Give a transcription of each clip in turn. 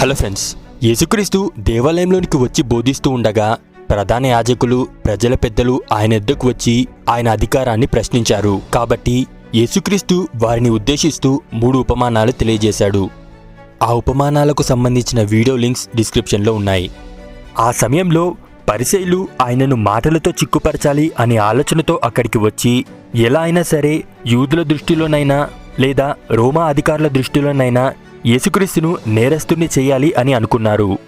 Hello friends యేసుక్రీస్తు దేవాలయంలోనికి వచ్చి బోధిస్తూ ఉండగా ప్రధాన యాజకులు ప్రజల పెద్దలు ఆయన ఎద్దకు వచ్చి ఆయన అధికారాన్ని ప్రశ్నించారు. కాబట్టి యేసుక్రీస్తు వారిని ఉద్దేశిస్తూ మూడు ఉపమానాలు తెలియజేశాడు. ఆ ఉపమానాలకు సంబంధించిన వీడియో లింక్స్ డిస్క్రిప్షన్లో ఉన్నాయి. ఆ సమయంలో పరిశైలు ఆయనను మాటలతో చిక్కుపరచాలి అనే ఆలోచనతో అక్కడికి వచ్చి ఎలా అయినా సరే యూదుల దృష్టిలోనైనా లేదా రోమా అధికారుల దృష్టిలోనైనా యేసుక్రీస్తును నేరస్తుని చేయాలి అని అనుకున్నారు.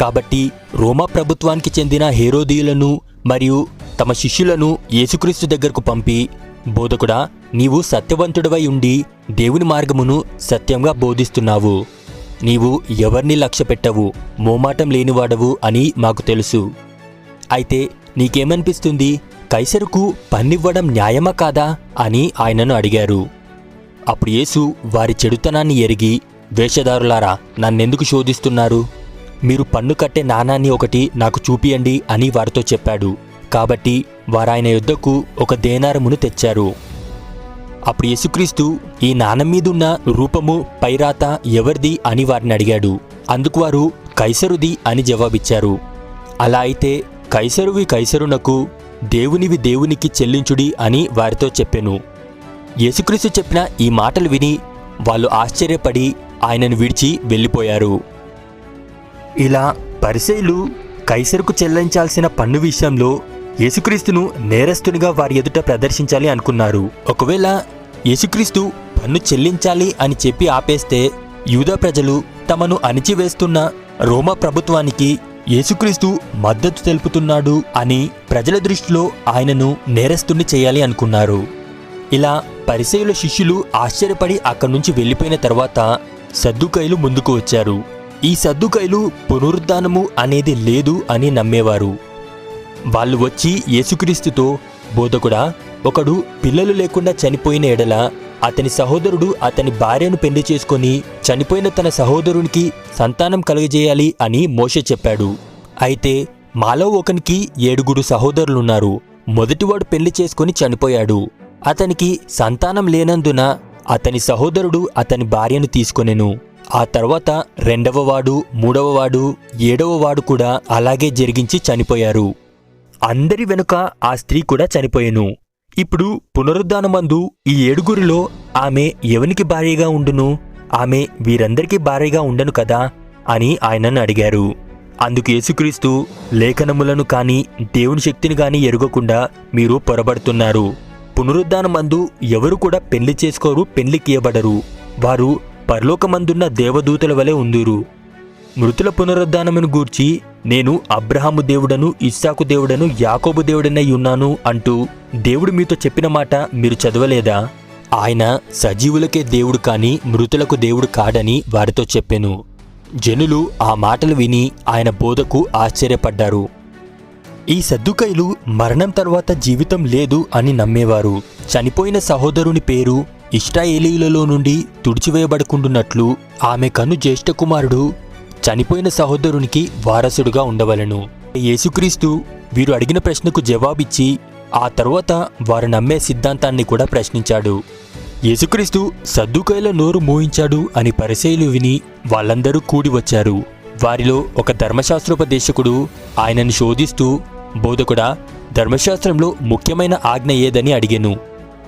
కాబట్టి రోమా ప్రభుత్వానికి చెందిన హేరోదీయులను మరియు తమ శిష్యులను యేసుక్రీస్తు దగ్గరకు పంపి బోధకుడా నీవు సత్యవంతుడివై ఉండి దేవుని మార్గమును సత్యంగా బోధిస్తున్నావు. నీవు ఎవరిని లక్ష్య పెట్టవు? మోమాటం లేనివాడవు అని మాకు తెలుసు. అయితే నీకేమనిపిస్తుంది? కైసరుకు పన్నివ్వడం న్యాయమా కాదా? అని ఆయనను అడిగారు. అప్పుడు యేసు వారి చెడుతనాన్ని ఎరిగి వేషధారులారా నన్నెందుకు శోధిస్తున్నారు? మీరు పన్ను కట్టే నాణాన్ని ఒకటి నాకు చూపియండి అని వారితో చెప్పాడు. కాబట్టి వారాయన యుద్ధకు ఒక దేనారమును తెచ్చారు. అప్పుడు యేసుక్రీస్తు ఈ నాణం మీదున్న రూపము పైరాత ఎవరిది అని వారిని అడిగాడు. అందుకు వారు కైసరుది అని జవాబిచ్చారు. అలా అయితే కైసరువి కైసరునకు దేవునివి దేవునికి చెల్లించుడి అని వారితో చెప్పెను. యేసుక్రీస్తు చెప్పిన ఈ మాటలు విని వాళ్ళు ఆశ్చర్యపడి ఆయనను విడిచి వెళ్ళిపోయారు. ఇలా పరిసైలు కైసరుకు చెల్లించాల్సిన పన్ను విషయంలో యేసుక్రీస్తును నేరస్తునిగా వారి ఎదుట ప్రదర్శించాలి అనుకున్నారు. ఒకవేళ యేసుక్రీస్తు పన్ను చెల్లించాలి అని చెప్పి ఆపేస్తే యూదా ప్రజలు తమను అణిచివేస్తున్న రోమా ప్రభుత్వానికి యేసుక్రీస్తు మద్దతు తెలుపుతున్నాడు అని ప్రజల దృష్టిలో ఆయనను నేరస్తుని చేయాలి అనుకున్నారు. ఇలా పరిసయుల శిష్యులు ఆశ్చర్యపడి అక్కడి నుంచి వెళ్ళిపోయిన తర్వాత సద్దుకైలు ముందుకు వచ్చారు. ఈ సద్దుకైలు పునరుద్ధానము అనేది లేదు అని నమ్మేవారు. వాళ్ళు వచ్చి యేసుక్రీస్తుతో బోధకుడా ఒకడు పిల్లలు లేకుండా చనిపోయిన ఎడల అతని సహోదరుడు అతని భార్యను పెళ్ళి చేసుకొని చనిపోయిన తన సహోదరునికి సంతానం కలుగజేయాలి అని మోషే చెప్పాడు. అయితే మాలో ఒకనికి ఏడుగురు సహోదరులున్నారు. మొదటివాడు పెళ్ళి చేసుకొని చనిపోయాడు. అతనికి సంతానం లేనందున అతని సహోదరుడు అతని భార్యను తీసుకొనెను. ఆ తర్వాత రెండవవాడు మూడవవాడు ఏడవవాడు కూడా అలాగే జరిగించి చనిపోయారు. అందరి వెనుక ఆ స్త్రీ కూడా చనిపోయెను. ఇప్పుడు పునరుద్ధానమందు ఈ ఏడుగురిలో ఆమె ఎవనికి భార్యగా ఉండును? ఆమె వీరందరికీ భార్యగా ఉండను కదా? అని ఆయనను అడిగారు. అందుకు యేసుక్రీస్తు లేఖనములను కాని దేవుని శక్తిని కాని ఎరుగకుండా మీరు పొరబడుతున్నారు. పునరుద్ధానమందు ఎవరు కూడా పెళ్ళి చేసుకోరు పెళ్ళికియబడరు వారు పరలోకమందున్న దేవదూతల వలె ఉందురు. మృతుల పునరుద్ధానమును గూర్చి నేను అబ్రహాము దేవుడను ఇస్సాకు దేవుడను యాకోబు దేవుడనై ఉన్నాను అంటూ దేవుడు మీతో చెప్పిన మాట మీరు చదవలేదా? ఆయన సజీవులకే దేవుడు కాని మృతులకు దేవుడు కాడని వారితో చెప్పెను. జనులు ఆ మాటలు విని ఆయన బోధకు ఆశ్చర్యపడ్డారు. ఈ సద్దుకైలు మరణం తర్వాత జీవితం లేదు అని నమ్మేవారు. చనిపోయిన సహోదరుని పేరు ఇష్టాయేలీలలో నుండి తుడిచివేయబడుకుంటున్నట్లు ఆమె కను జ్యేష్ఠ కుమారుడు చనిపోయిన సహోదరునికి వారసుడుగా ఉండవలను. యేసుక్రీస్తు వీరు అడిగిన ప్రశ్నకు జవాబిచ్చి ఆ తర్వాత వారు నమ్మే సిద్ధాంతాన్ని కూడా ప్రశ్నించాడు. యేసుక్రీస్తు సద్దుకైల నోరు మోయించాడు అని పరిశైలు విని వాళ్ళందరూ కూడి వచ్చారు. వారిలో ఒక ధర్మశాస్త్రోపదేశకుడు ఆయనను శోధిస్తూ బోధకుడా ధర్మశాస్త్రంలో ముఖ్యమైన ఆజ్ఞ ఏదని అడిగాను.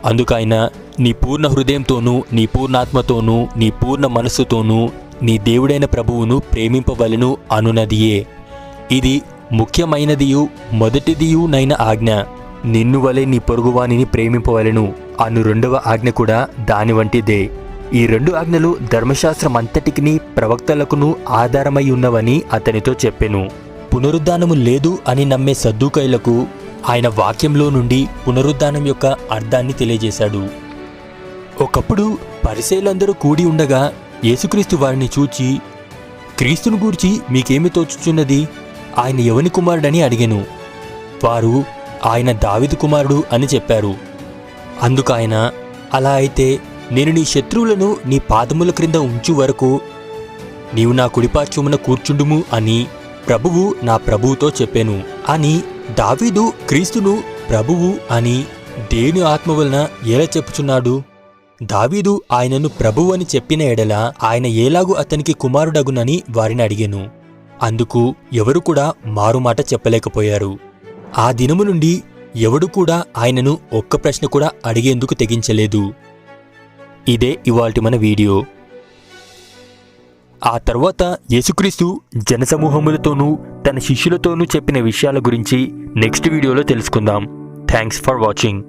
అందుకైన నీ పూర్ణ హృదయంతోనూ నీ పూర్ణాత్మతోనూ నీ పూర్ణ మనస్సుతోనూ నీ దేవుడైన ప్రభువును ప్రేమింపవలను అనునదియే. ఇది ముఖ్యమైనదియు మొదటిదియునైన ఆజ్ఞ. నిన్ను వలె నీ పొరుగువానిని ప్రేమింపవలను అను రెండవ ఆజ్ఞ కూడా దాని వంటిదే. ఈ రెండు ఆజ్ఞలు ధర్మశాస్త్రమంతటికిని ప్రవక్తలకును ఆధారమై ఉన్నవని అతనితో చెప్పెను. పునరుద్ధానము లేదు అని నమ్మే సద్దుకైలకు ఆయన వాక్యంలో నుండి పునరుద్ధానం యొక్క అర్థాన్ని తెలియజేశాడు. ఒకప్పుడు పరిశైలందరూ కూడి ఉండగా యేసుక్రీస్తు వారిని చూచి క్రీస్తును గూర్చి మీకేమి తోచుచున్నది? ఆయన ఎవని కుమారుడని అడిగాను. వారు ఆయన దావిదు కుమారుడు అని చెప్పారు. అందుకాయన అలా అయితే నేను నీ శత్రువులను నీ పాదముల క్రింద ఉంచు వరకు నీవు నా కుడిపార్శ్వమున కూర్చుండుము అని ప్రభువు నా ప్రభువుతో చెప్పాను అని దావీదు క్రీస్తును ప్రభువు అని దేని ఆత్మ వలన ఎలా చెప్పుచున్నాడు? దావీదు ఆయనను ప్రభువు అని చెప్పిన ఎడల ఆయన ఏలాగు అతనికి కుమారుడగునని వారిని అడిగాను. అందుకు ఎవరు కూడా మారుమాట చెప్పలేకపోయారు. ఆ దినము నుండి ఎవడు కూడా ఆయనను ఒక్క ప్రశ్న కూడా అడిగేందుకు తెగించలేదు. ఇదే ఇవాల్టి మన వీడియో. ఆ తర్వాత యేసుక్రీస్తు జనసమూహములతోనూ తన శిష్యులతోనూ చెప్పిన విషయాల గురించి నెక్స్ట్ వీడియోలో తెలుసుకుందాం. Thanks for watching.